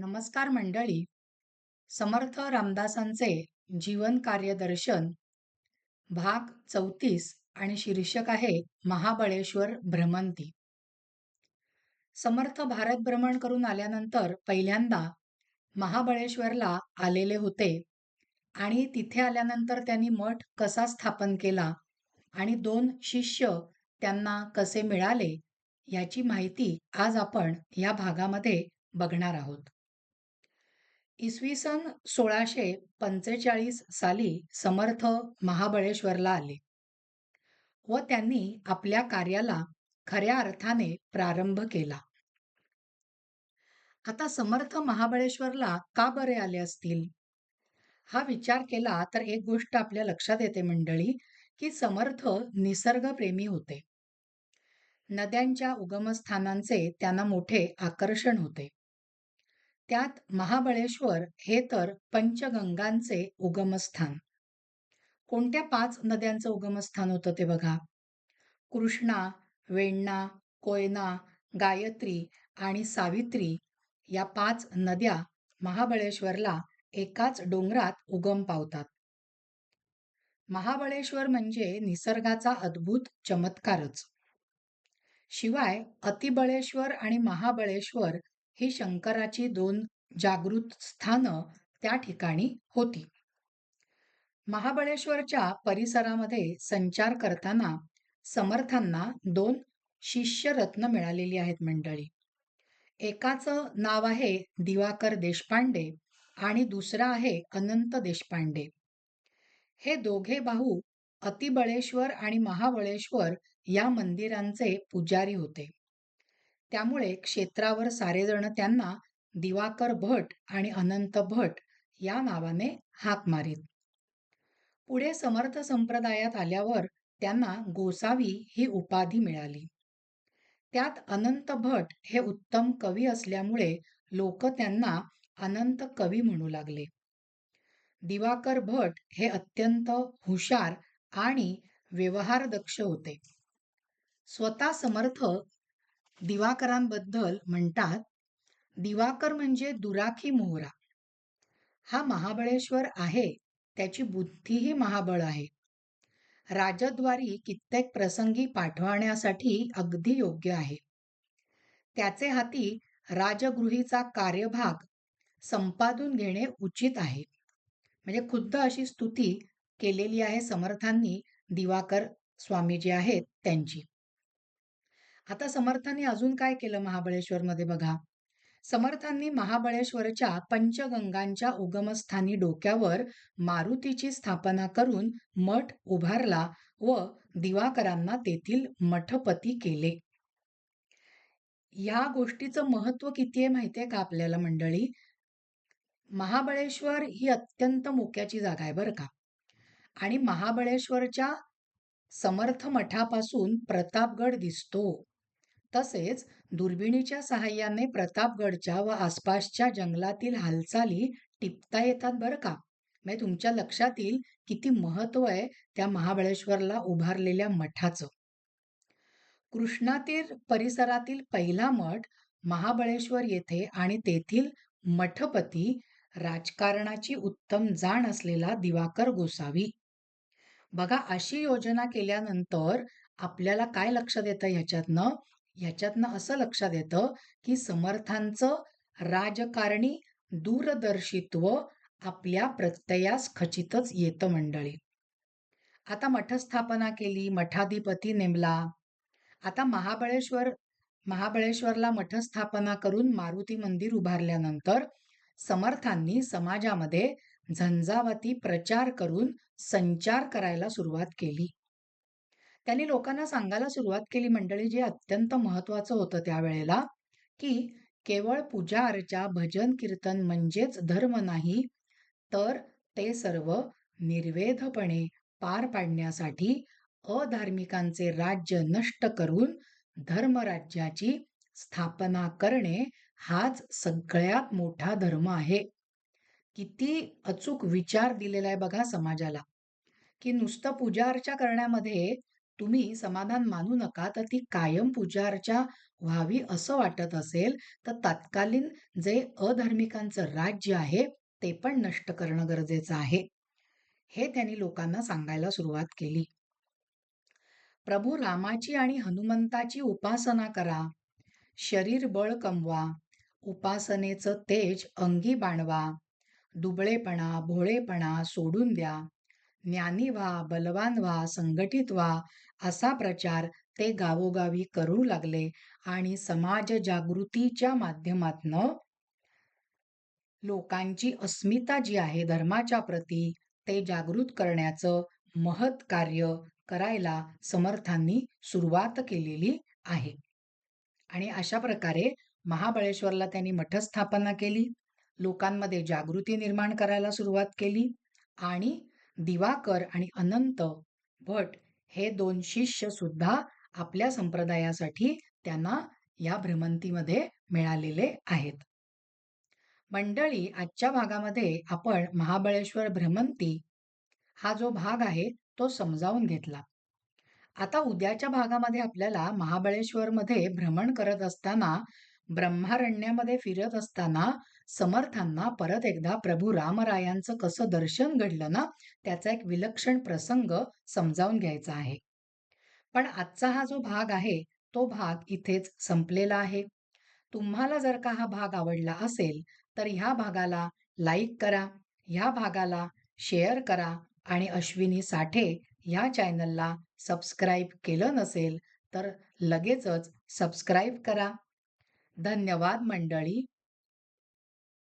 नमस्कार मंडळी. समर्थ रामदासांचे जीवन कार्यदर्शन भाग चौतीस आणि शीर्षक आहे महाबळेश्वर भ्रमंती. समर्थ भारत भ्रमण करून आल्यानंतर पहिल्यांदा महाबळेश्वरला आलेले होते आणि तिथे आल्यानंतर त्यांनी मठ कसा स्थापन केला आणि दोन शिष्य त्यांना कसे मिळाले याची माहिती आज आपण या भागामध्ये बघणार आहोत. इसवी सन सोळाशे पंचेचाळीस साली समर्थ महाबळेश्वरला आले व त्यांनी आपल्या कार्याला खऱ्या अर्थाने प्रारंभ केला. आता समर्थ महाबळेश्वरला का बरे आले असतील? हा विचार केला तर एक गोष्ट आपल्या लक्षात येते मंडळी की समर्थ निसर्गप्रेमी होते. नद्यांच्या उगमस्थानांचे त्यांना मोठे आकर्षण होते. त्यात महाबळेश्वर हे तर पंचगंगांचे उगमस्थान. कोणत्या पाच नद्यांचं उगमस्थान होतं ते बघा? कृष्णा वेण्णा कोयना गायत्री आणि सावित्री या पाच नद्या महाबळेश्वरला एकाच डोंगरात उगम पावतात. महाबळेश्वर म्हणजे निसर्गाचा अद्भुत चमत्कारच. शिवाय अतिबळेश्वर आणि महाबळेश्वर ही शंकराची दोन जागृत स्थानं त्या ठिकाणी होती. महाबळेश्वरच्या परिसरामध्ये संचार करताना समर्थांना दोन शिष्यरत्न मिळालेली आहेत मंडळी. एकाचं नाव आहे दिवाकर देशपांडे आणि दुसरा आहे अनंत देशपांडे. हे दोघे भाऊ अतिबळेश्वर आणि महाबळेश्वर या मंदिरांचे पुजारी होते. त्यामुळे क्षेत्रावर सारेजण त्यांना दिवाकर भट आणि अनंत भट या नावाने हाक मारीत. पुढे समर्थ संप्रदायात आल्यावर त्यांना गोसावी ही उपाधी मिळाली. त्यात अनंत भट हे उत्तम कवी असल्यामुळे लोक त्यांना अनंत कवी म्हणू लागले. दिवाकर भट हे अत्यंत हुशार आणि व्यवहारदक्ष होते. स्वतः समर्थ दिवाकरांबद्दल म्हणतात दिवाकर म्हणजे दुराखी मोहरा. हा महाबळेश्वर आहे त्याची बुद्धीही महाबळ आहे. राजद्वारी कित्येक प्रसंगी पाठवण्यासाठी अगदी योग्य आहे. त्याचे हाती राजगृहीचा कार्यभाग संपादून घेणे उचित आहे. म्हणजे खुद्द अशी स्तुती केलेली आहे समर्थांनी दिवाकर स्वामी जे आहेत त्यांची. आता समर्थांनी अजून काय केलं महाबळेश्वरमध्ये बघा? समर्थांनी महाबळेश्वरच्या पंचगंगांच्या उगमस्थानी डोक्यावर मारुतीची स्थापना करून मठ उभारला व दिवाकरांना तेथील मठपती केले. या गोष्टीचं महत्त्व किती आहे माहितीये का आपल्याला मंडळी? महाबळेश्वर ही अत्यंत मोक्याची जागा आहे बरं का? आणि महाबळेश्वरच्या समर्थ मठापासून प्रतापगड दिसतो. तसेच दुर्बिणीच्या सहाय्याने प्रतापगडच्या व आसपासच्या जंगलातील हालचाली टिपता येतात बरं का? म्हणजे तुमच्या लक्षात येईल किती महत्त्व आहे त्या महाबळेश्वरला उभारलेल्या मठाचं? कृष्णातीर परिसरातील पहिला मठ महाबळेश्वर येथे आणि तेथील मठपती राजकारणाची उत्तम जाण असलेला दिवाकर गोसावी. बघा अशी योजना केल्यानंतर आपल्याला काय लक्षात येतं ह्याच्यातनं? ह्याच्यातनं असं लक्षात येतं की समर्थांचं राजकारणी दूरदर्शित्व आपल्या प्रत्ययास खचितच येतं मंडळी. आता मठस्थापना केली मठाधिपती नेमला. आता महाबळेश्वर महाबळेश्वरला मठस्थापना करून मारुती मंदिर उभारल्यानंतर समर्थांनी समाजामध्ये झंझावती प्रचार करून संचार करायला सुरुवात केली. त्यांनी लोकांना सांगायला सुरुवात केली मंडळी जे अत्यंत महत्वाचं होतं त्यावेळेला की केवळ पूजा अर्चा भजन कीर्तन म्हणजेच धर्म नाही तर ते सर्व निर्वेधपणे पार पाडण्यासाठी अधार्मिकांचे राज्य नष्ट करून धर्मराज्याची स्थापना करणे हाच सगळ्यात मोठा धर्म आहे. किती अचूक विचार दिलेला आहे बघा समाजाला की नुसतं पूजा अर्चा करण्यामध्ये तुम्ही समाधान मानू नका तर ती कायम पूजा व्हावी असं वाटत असेल तर तत्कालीन जे अधार्मिकांचं राज्य आहे ते पण नष्ट करणं गरजेचं आहे. हे त्यांनी लोकांना सांगायला सुरुवात केली. प्रभू रामाची आणि हनुमंताची उपासना करा. शरीर बळ कमवा. उपासनेचं तेज अंगी बाणवा. दुबळेपणा भोळेपणा सोडून द्या. ज्ञानी व्हा बलवान व्हा संघटित व्हा असा प्रचार ते गावोगावी करू लागले आणि समाज जागृतीच्या माध्यमातनं लोकांची अस्मिता जी आहे धर्माच्या प्रती ते जागृत करण्याचं महत् कार्य करायला समर्थांनी सुरुवात केलेली आहे. आणि अशा प्रकारे महाबळेश्वरला त्यांनी मठस्थापना केली लोकांमध्ये जागृती निर्माण करायला सुरुवात केली आणि दिवाकर आणि अनंत भट हे दोन शिष्य सुद्धा आपल्या संप्रदायासाठी त्यांना या भ्रमंतीमध्ये मिळालेले आहेत. मंडळी आजच्या भागामध्ये आपण महाबळेश्वर भ्रमंती हा जो भाग आहे तो समजावून घेतला. आता उद्याच्या भागामध्ये आपल्याला महाबळेश्वरमध्ये भ्रमण करत असताना ब्रह्मारण्यामध्ये फिरत असताना समर्थांना परत एकदा प्रभू रामरायांचं कसं दर्शन घडलं ना त्याचा एक विलक्षण प्रसंग समजावून घ्यायचा आहे. पण आजचा हा जो भाग आहे तो भाग इथेच संपलेला आहे. तुम्हाला जर का हा भाग आवडला असेल तर ह्या भागाला लाईक करा ह्या भागाला शेअर करा आणि अश्विनी साठे ह्या चॅनलला सबस्क्राईब केलं नसेल तर लगेचच सबस्क्राईब करा. धन्यवाद मंडळी.